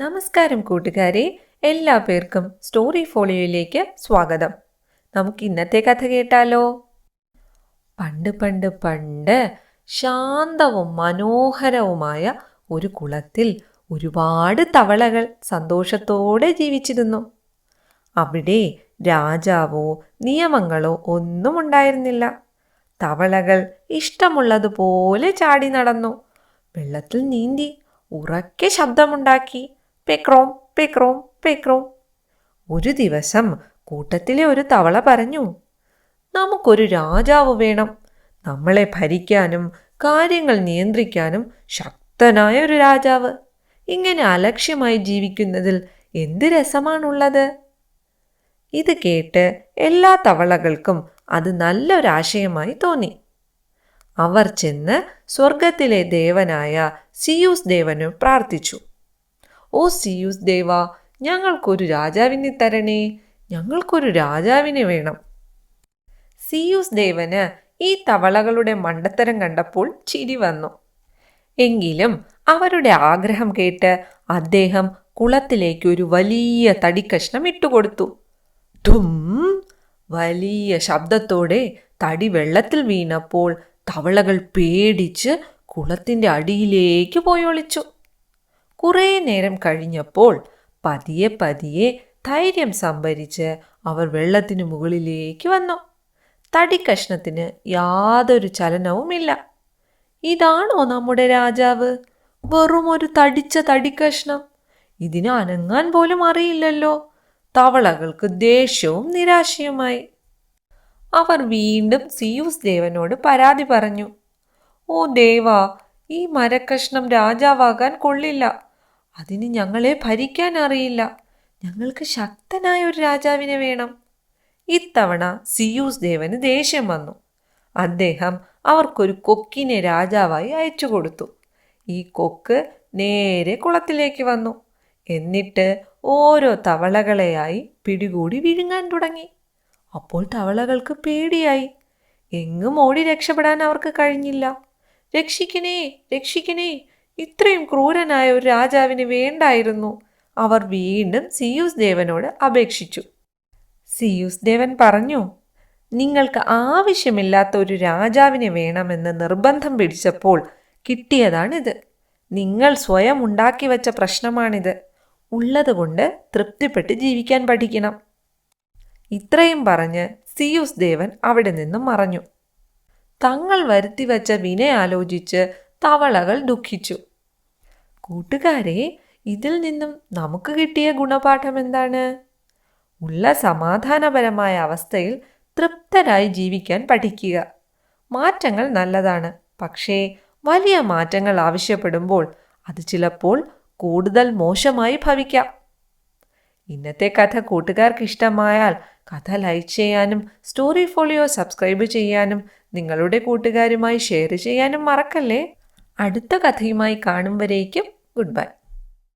നമസ്കാരം കൂട്ടുകാരെ എല്ലാ പേർക്കും സ്റ്റോറി ഫോളിയോയിലേക്ക് സ്വാഗതം. നമുക്ക് ഇന്നത്തെ കഥ കേട്ടാലോ? പണ്ട് പണ്ട് പണ്ട് ശാന്തവും മനോഹരവുമായ ഒരു കുളത്തിൽ ഒരുപാട് തവളകൾ സന്തോഷത്തോടെ ജീവിച്ചിരുന്നു. അവിടെ രാജാവോ നിയമങ്ങളോ ഒന്നും ഉണ്ടായിരുന്നില്ല. തവളകൾ ഇഷ്ടമുള്ളതുപോലെ ചാടി നടന്നു. വെള്ളത്തിൽ നീന്തി ഉറക്കെ ശബ്ദമുണ്ടാക്കി. പെക്രോം പിക്രോം പിക്രോം ഒരു ദിവസം കൂട്ടത്തിലെ ഒരു തവള പറഞ്ഞു നമുക്കൊരു രാജാവ് വേണം. നമ്മളെ ഭരിക്കാനും കാര്യങ്ങൾ നിയന്ത്രിക്കാനും ശക്തനായ ഒരു രാജാവ്. ഇങ്ങനെ അലക്ഷ്യമായി ജീവിക്കുന്നതിൽ എന്ത് രസമാണുള്ളത്? ഇത് കേട്ട് എല്ലാ തവളകൾക്കും അത് നല്ലൊരാശയമായി തോന്നി. അവർ ചെന്ന് സ്വർഗത്തിലെ ദേവനായ സിയൂസ് ദേവന് പ്രാർത്ഥിച്ചു. ഓ സിയൂസ് ദേവ ഞങ്ങൾക്കൊരു രാജാവിനെ തരണേ ഞങ്ങൾക്കൊരു രാജാവിനെ വേണം. സിയൂസ് ദേവന് ഈ തവളകളുടെ മണ്ടത്തരം കണ്ടപ്പോൾ ചിരി വന്നു. എങ്കിലും അവരുടെ ആഗ്രഹം കേട്ട് അദ്ദേഹം കുളത്തിലേക്ക് ഒരു വലിയ തടിക്കഷ്ണം ഇട്ടുകൊടുത്തു. തും വലിയ ശബ്ദത്തോടെ തടി വെള്ളത്തിൽ വീണപ്പോൾ തവളകൾ പേടിച്ച് കുളത്തിന്റെ അടിയിലേക്ക് പോയി ഒളിച്ചു കുറേ നേരം കഴിഞ്ഞപ്പോൾ പതിയെ പതിയെ ധൈര്യം സംഭരിച്ച് അവർ വെള്ളത്തിനു മുകളിലേക്ക് വന്നു. തടിക്കഷ്ണത്തിന് യാതൊരു ചലനവുമില്ല. ഇതാണോ നമ്മുടെ രാജാവ്? വെറും ഒരു തടിച്ച തടിക്കഷ്ണം ഇതിന് അനങ്ങാൻ പോലും അറിയില്ലല്ലോ. തവളകൾക്ക് ദേഷ്യവും നിരാശയുമായി. അവർ വീണ്ടും സിയൂസ് ദേവനോട് പരാതി പറഞ്ഞു. ഓ ദേവാ ഈ മരക്കഷ്ണം രാജാവാകാൻ കൊള്ളില്ല. അതിന് ഞങ്ങളെ ഭരിക്കാൻ അറിയില്ല ഞങ്ങൾക്ക് ശക്തനായ ഒരു രാജാവിനെ വേണം. ഇത്തവണ സിയൂസ് ദേവന് ദേഷ്യം വന്നു. അദ്ദേഹം അവർക്കൊരു കൊക്കിനെ രാജാവായി അയച്ചു കൊടുത്തു. ഈ കൊക്ക് നേരെ കുളത്തിലേക്ക് വന്നു. എന്നിട്ട് ഓരോ തവളകളെയായി പിടികൂടി വിഴുങ്ങാൻ തുടങ്ങി. അപ്പോൾ തവളകൾക്ക് പേടിയായി. എങ്ങും ഓടി രക്ഷപ്പെടാൻ അവർക്ക് കഴിഞ്ഞില്ല. രക്ഷിക്കണേ രക്ഷിക്കണേ ഇത്രയും ക്രൂരനായ ഒരു രാജാവിന് വേണ്ടായിരുന്നു. അവർ വീണ്ടും സിയൂസ് ദേവനോട് അപേക്ഷിച്ചു. സിയൂസ് ദേവൻ പറഞ്ഞു നിങ്ങൾക്ക് ആവശ്യമില്ലാത്ത ഒരു രാജാവിനെ വേണമെന്ന് നിർബന്ധം പിടിച്ചപ്പോൾ കിട്ടിയതാണിത്. നിങ്ങൾ സ്വയം ഉണ്ടാക്കി വച്ച പ്രശ്നമാണിത്. ഉള്ളതുകൊണ്ട് തൃപ്തിപ്പെട്ട് ജീവിക്കാൻ പഠിക്കണം ഇത്രയും പറഞ്ഞ് സിയൂസ് ദേവൻ അവിടെ നിന്നും മറഞ്ഞു. തങ്ങൾ വരുത്തിവച്ച വിനയാലോചിച്ച് തവളകൾ ദുഃഖിച്ചു. കൂട്ടുകാരെ ഇതിൽ നിന്നും നമുക്ക് കിട്ടിയ ഗുണപാഠം എന്താണ്? ഉള്ള സമാധാനപരമായ അവസ്ഥയിൽ തൃപ്തരായി ജീവിക്കാൻ പഠിക്കുക. മാറ്റങ്ങൾ നല്ലതാണ്. പക്ഷേ വലിയ മാറ്റങ്ങൾ ആവശ്യപ്പെടുമ്പോൾ അത് ചിലപ്പോൾ കൂടുതൽ മോശമായി ഭവിക്കാം. ഇന്നത്തെ കഥ കൂട്ടുകാർക്ക് ഇഷ്ടമായാൽ കഥ ലൈക്ക് ചെയ്യാനും സ്റ്റോറി ഫോളിയോ സബ്സ്ക്രൈബ് ചെയ്യാനും നിങ്ങളുടെ കൂട്ടുകാരുമായി ഷെയർ ചെയ്യാനും മറക്കല്ലേ? അടുത്ത കഥയുമായി കാണും വരേക്കും ഗുഡ് ബൈ.